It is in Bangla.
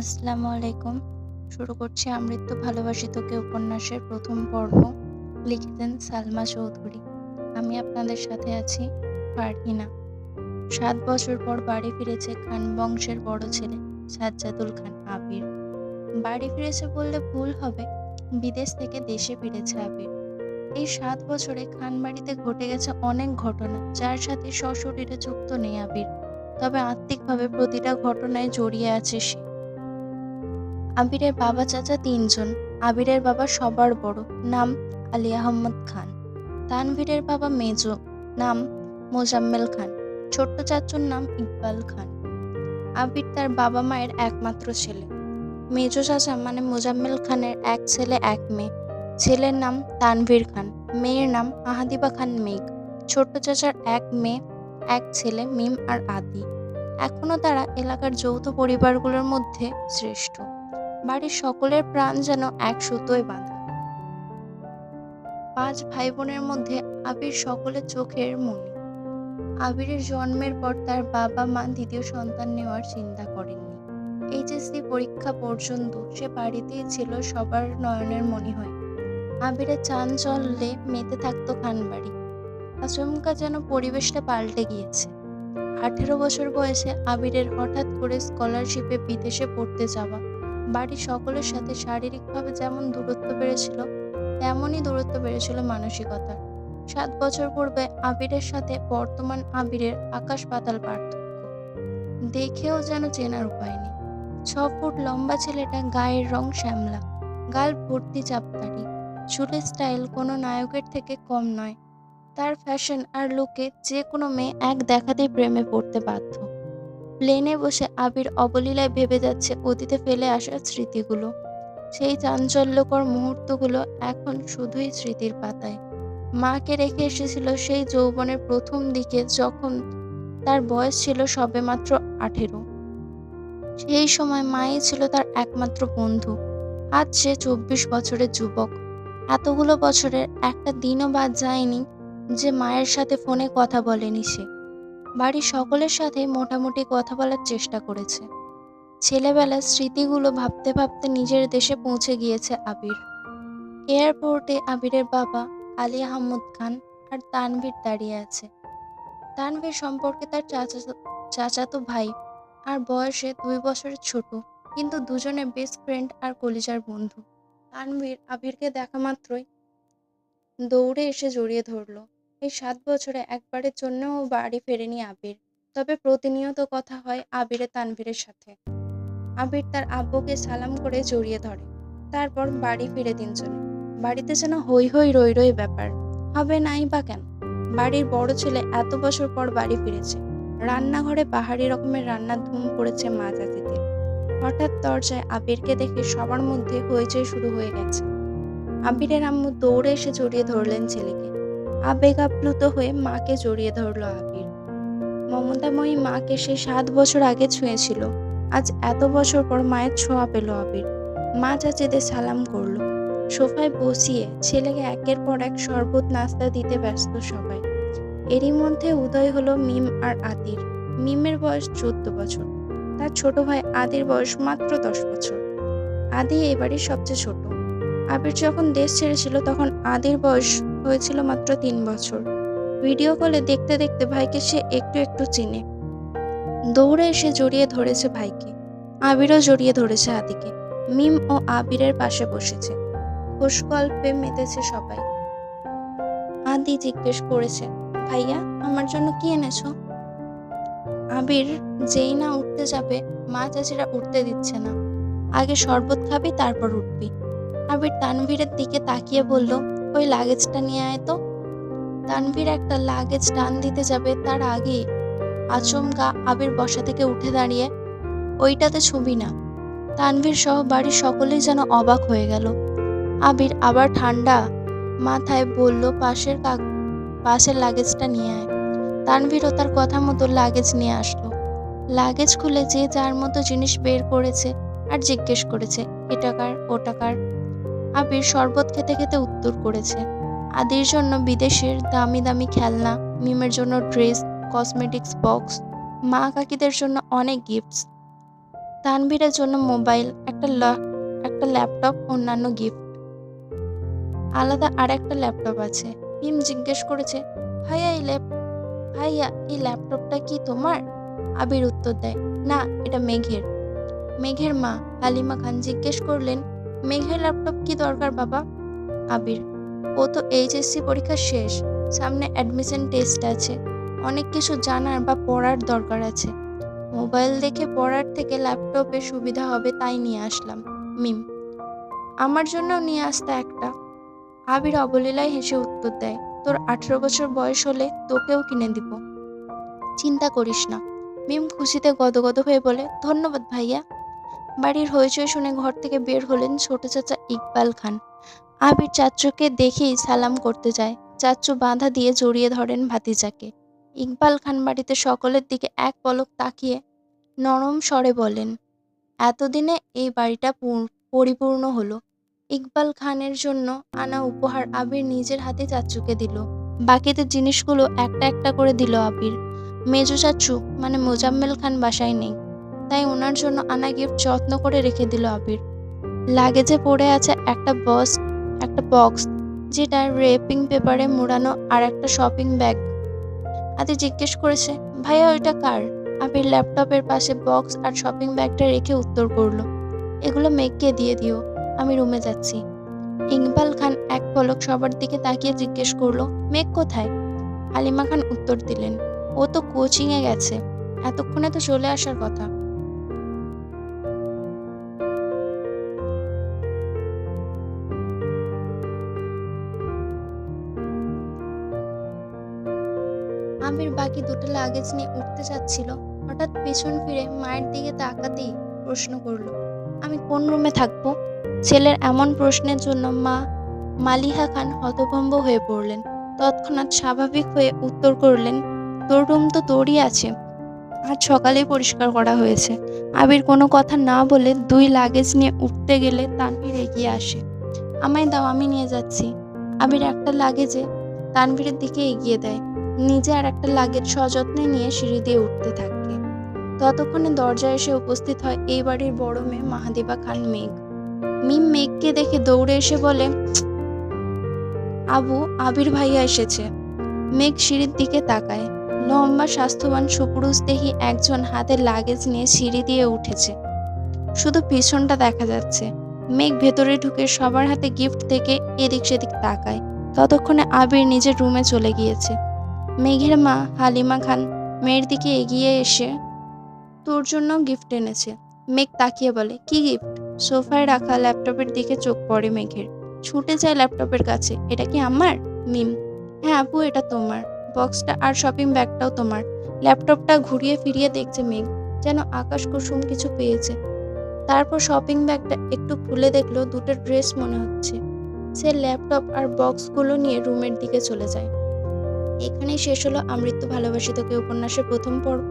আসসালামু আলাইকুম। শুরু করছি আমৃত্যু ভালোবাসি তোকে উপন্যাসের প্রথম পর্ব লিখেছেন সালমা চৌধুরী। আমি আপনাদের সাথে আছি ফারহিনা। সাত বছর পর বাড়ি ফিরেছে খান বংশের বড় ছেলে সাজ্জাদুল খান আবির। বাড়ি ফিরেছে বললে ভুল হবে, বিদেশ থেকে দেশে ফিরেছে আবির। এই সাত বছরে খান বাড়িতে ঘটে গেছে অনেক ঘটনা, যার সাথে সশরীরে যুক্ত নেই আবির। তবে আত্মিকভাবে প্রতিটা ঘটনায় জড়িয়ে আছে সে। আবিরের বাবা চাচা তিনজন, আবিরের বাবা সবার বড়, নাম আলী আহমদ খান। তানভীরের বাবা মেজ, নাম মোজাম্মেল খান। ছোট্ট চাচুর নাম ইকবাল খান। আবির তার বাবা মায়ের একমাত্র ছেলে। মেজ চাচা মানে মোজাম্মেল খানের এক ছেলে, এক মেয়ে। ছেলের নাম তানভীর খান, মেয়ের নাম আহাদিবা খান মেঘ। ছোট্ট চাচার এক মেয়ে, এক ছেলে মিম আর আদি। এখনও তারা এলাকার যৌথ পরিবারগুলোর মধ্যে শ্রেষ্ঠ। বাড়ির সকলের প্রাণ যেন এক সুতোয় বাঁধা। পাঁচ ভাই বোনের মধ্যে আবির সকলের চোখের মনি। আবিরের জন্মের পর তার বাবা মা দ্বিতীয় সন্তান নেওয়ার চিন্তা করেননি। এইচএসসি পরীক্ষা পর্যন্ত সে বাড়িতেই ছিল, সবার নয়নের মনি হয়ে। আবিরের চাঞ্চল্যে মেতে থাকতো খানবাড়ি। আচমকা যেন পরিবেশটা পাল্টে গিয়েছে। আঠেরো বছর বয়সে আবিরের হঠাৎ করে স্কলারশিপে বিদেশে পড়তে যাওয়া বাড়ির সকলের সাথে শারীরিকভাবে যেমন দূরত্ব বেড়েছিল, তেমনই দূরত্ব বেড়েছিল মানসিকতার। সাত বছর পূর্বে আবিরের সাথে বর্তমান আবিরের আকাশ পাতাল পার্থক্য। দেখেও যেন চেনার উপায় নেই। ছ ফুট লম্বা ছেলেটা গায়ের রং শ্যামলা, গাল ভর্তি চাপদাড়ি চুলের স্টাইল কোনো নায়কের থেকে কম নয়। তার ফ্যাশন আর লুকে যে কোনো মেয়ে এক দেখাতেই প্রেমে পড়তে বাধ্য। প্লেনে বসে আবির অবলীলায় ভেবে যাচ্ছে অতীতে ফেলে আসা স্মৃতিগুলো। সেই চাঞ্চল্যকর মুহূর্তগুলো এখন শুধুই স্মৃতির পাতায়। মাকে রেখে এসেছিল সেই যৌবনের প্রথম দিকে যখন তার বয়স ছিল সবেমাত্র আঠেরো। সেই সময় মাই ছিল তার একমাত্র বন্ধু। আজ সে চব্বিশ বছরের যুবক। এতগুলো বছরের একটা দিনও বাদ যায়নি যে মায়ের সাথে ফোনে কথা বলেনি সে। বাড়ির সকলের সাথে মোটামুটি কথা বলার চেষ্টা করেছে। ছেলেবেলার স্মৃতিগুলো ভাবতে ভাবতে নিজের দেশে পৌঁছে গিয়েছে আবির। এয়ারপোর্টে আবিরের বাবা আলী আহমদ খান আর তানভীর দাঁড়িয়ে আছে। তানভীর সম্পর্কে তার চাচা, চাচাতো ভাই আর বয়সে দুই বছরের ছোট, কিন্তু দুজনে বেস্ট ফ্রেন্ড আর কলিজার বন্ধু। তানভীর আবিরকে দেখা মাত্রই দৌড়ে এসে জড়িয়ে ধরলো। এই সাত বছরে একবারের জন্যও বাড়ি ফেরেনি আবির। তবে প্রতিনিয়ত কথা হয় আবিরে তানভীরের সাথে। আবির তার আব্বুকে সালাম করে জড়িয়ে ধরে। তারপর বাড়ি ফিরে তিনজনে। বাড়িতে যেন হই হই রই রই ব্যাপার। হবে নাই বা কেন? বাড়ির বড় ছেলে এত বছর পর বাড়ি ফিরেছে। রান্নাঘরে পাহাড়ি রকমের রান্নার ধুম পড়েছে মা জাতিতে। হঠাৎ দরজায় আবিরকে দেখে সবার মধ্যে হইচই শুরু হয়ে গেছে। আবিরের আম্মু দৌড়ে এসে জড়িয়ে ধরলেন ছেলেকে। আবেগ আপ্লুত হয়ে মাকে জড়িয়ে ধরল আবির। মমতাময়ী মাকে সে সাত বছর আগে ছুঁয়েছিল। আজ এত বছর পর মায়ের ছোঁয়া পেল আবির। মা চাচিদের সালাম করল। সোফায় বসিয়ে ছেলেকে একের পর এক শরবত নাস্তা দিতে ব্যস্ত সবাই। এরই মধ্যে উদয় হলো মিম আর আদির। মিমের বয়স চোদ্দ বছর। তার ছোট ভাই আদির বয়স মাত্র দশ বছর। আদি বাড়ির সবচেয়ে ছোট। আবির যখন দেশ ছেড়েছিল তখন আদির বয়স হয়েছিল মাত্র তিন বছর। ভিডিও কলে দেখতে দেখতে ভাইকে সে একটু একটু চিনে। দৌড়ে এসে জড়িয়ে ধরেছে ভাইকে। আবিরও জড়িয়ে ধরেছে আদিকে। মিম ও আবিরের পাশে বসেছে। খোশ গল্পে মেতেছে সবাই। আদি জিজ্ঞেস করেছে, ভাইয়া, আমার জন্য কি এনেছো? আবির, যেই না উঠতে যাবে, মা চাচিরা উঠতে দিচ্ছে না। আগে শরবত খাবি, তারপর উঠবি। আবির তানভীরের দিকে তাকিয়ে বলল, ওই লাগেজটা নিয়ে আয় তো। তানভীর একটা লাগেজ টান দিতে যাবে তার আগে আচমকা আবির বসা থেকে উঠে দাঁড়িয়ে, ওইটাতে ছবি না। তানভীর সহ বাড়ির সকলেই যেন অবাক হয়ে গেল। আবির আবার ঠান্ডা মাথায় বলল, পাশের কাক, পাশের লাগেজটা নিয়ে আয়। তানভীরও তার কথা মতো লাগেজ নিয়ে আসলো। লাগেজ খুলে যে যার মতো জিনিস বের করেছে আর জিজ্ঞেস করেছে এটাকার ওটাকার আবির শরবত খেতে খেতে উত্তর করেছে। আদির জন্য বিদেশের দামি দামি খেলনা, মিমের জন্য ড্রেস, কসমেটিক্স বক্স, মা কাকিদের জন্য অনেক গিফটস তানভীরের জন্য মোবাইল, একটা একটা ল্যাপটপ, অন্যান্য গিফট আলাদা আর একটা ল্যাপটপ আছে। মিম জিজ্ঞেস করেছে, ভাইয়া, এই ল্যাপ, ভাইয়া, এই ল্যাপটপটা কি তোমার? আবির উত্তর দেয়, না, এটা মেঘের। মেঘের মা হালিমা খান জিজ্ঞেস করলেন মেঘের ল্যাপটপ কি দরকার, বাবা? আবির, ও তো এইচএসসি পরীক্ষা শেষ। সামনে অ্যাডমিশন টেস্ট আছে। অনেক কিছু জানার বা পড়ার দরকার আছে। মোবাইল দেখে পড়ার থেকে ল্যাপটপে সুবিধা হবে তাই নিয়ে আসলাম। মিম, আমার জন্যও নিয়ে আসতে একটা। আবির অবলীলায় হেসে উত্তর দেয়, তোর আঠেরো বছর বয়স হলে তোকেও কিনে দিব। চিন্তা করিস না। মিম খুশিতে গদগদ হয়ে বলে, ধন্যবাদ ভাইয়া। বাড়ির হইচই শুনে ঘর থেকে বের হলেন ছোট চাচা ইকবাল খান। আবির চাচুকে দেখেই সালাম করতে যায়। চাচু বাঁধা দিয়ে জড়িয়ে ধরেন ভাতিজাকে। ইকবাল খান বাড়িতে সকলের দিকে এক পলক তাকিয়ে নরম স্বরে বলেন, এতদিনে এই বাড়িটা পরিপূর্ণ হলো। ইকবাল খানের জন্য আনা উপহার আবির নিজের হাতে চাচুকে দিল। বাকিদের জিনিসগুলো একটা একটা করে দিল আবির। মেজো চাচু মানে মোজাম্মেল খান বাসায় নেই। তাই ওনার জন্য আনা গিফট যত্ন করে রেখে দিল আবির। লাগেজে পড়ে আছে একটা বস একটা বক্স যেটা রেপিং পেপারে মোড়ানো আর একটা শপিং ব্যাগ আদি জিজ্ঞেস করেছে, ভাইয়া, ওইটা কার? আবির ল্যাপটপের পাশে বক্স আর শপিং ব্যাগটা রেখে উত্তর করল, এগুলো মেঘকে দিয়ে দিও, আমি রুমে যাচ্ছি। ইকবাল খান এক পলক সবার দিকে তাকিয়ে জিজ্ঞেস করল মেঘ কোথায়? হালিমা খান উত্তর দিলেন, ও তো কোচিংয়ে গেছে, এতক্ষণে তো চলে আসার কথা। আবির বাকি দুটো লাগেজ নিয়ে উঠতে যাচ্ছিল হঠাৎ পেছন ফিরে মায়ের দিকে তাকাতেই প্রশ্ন করল, আমি কোন রুমে থাকব? ছেলের এমন প্রশ্নের জন্য মা মালিহা খান হতভম্ব হয়ে পড়লেন। তৎক্ষণাৎ স্বাভাবিক হয়ে উত্তর করলেন, তোর রুম তো তোরই আছে। আজ সকালেই পরিষ্কার করা হয়েছে। আবির কোনো কথা না বলে দুই লাগেজ নিয়ে উঠতে গেলে তানভীর এগিয়ে আসে। আমায় দাও, আমি নিয়ে যাচ্ছি। আবির একটা লাগেজে তানভীরের দিকে এগিয়ে দেয়। নিজে আর একটা লাগেজ সযত্নে নিয়ে সিঁড়ি দিয়ে উঠতে থাকে। ততক্ষণে দরজায় এসে উপস্থিত হয় এই বাড়ির বড় মেয়ে মাহাদেবা খান মেঘ। মিম মেঘকে দেখে দৌড়ে এসে বলে, আবু, আবির ভাইয়া এসেছে। মেঘ সিঁড়ির দিকে তাকায়। লম্বা, স্বাস্থ্যবান সুপুরুষ দেখি একজন হাতে লাগেজ নিয়ে সিঁড়ি দিয়ে উঠেছে। শুধু পিছনটা দেখা যাচ্ছে। মেঘ ভেতরে ঢুকে সবার হাতে গিফট থেকে এদিক সেদিক তাকায়। ততক্ষণে আবির নিজের রুমে চলে গিয়েছে। মেঘের মা হালিমা খান মেয়ের দিকে এগিয়ে এসে তোর জন্য গিফট এনেছে। মেঘ তাকিয়ে বলে, কি গিফট সোফায় রাখা ল্যাপটপের দিকে চোখ পড়ে মেঘের। ছুটে যায় ল্যাপটপের কাছে, এটা কি আমার? মিম হ্যাঁ আপু, এটা তোমার। বক্সটা আর শপিং ব্যাগটাও তোমার। ল্যাপটপটা ঘুরিয়ে ফিরিয়ে দেখছে মেঘ, যেন আকাশ কুসুম কিছু পেয়েছে। তারপর শপিং ব্যাগটা একটু খুলে দেখল, দুটো ড্রেস মনে হচ্ছে। সে ল্যাপটপ আর বক্সগুলো নিয়ে রুমের দিকে চলে যায়। এখানেই শেষ হলো আমৃত্যু ভালোবাসি তোকে উপন্যাসের প্রথম পর্ব।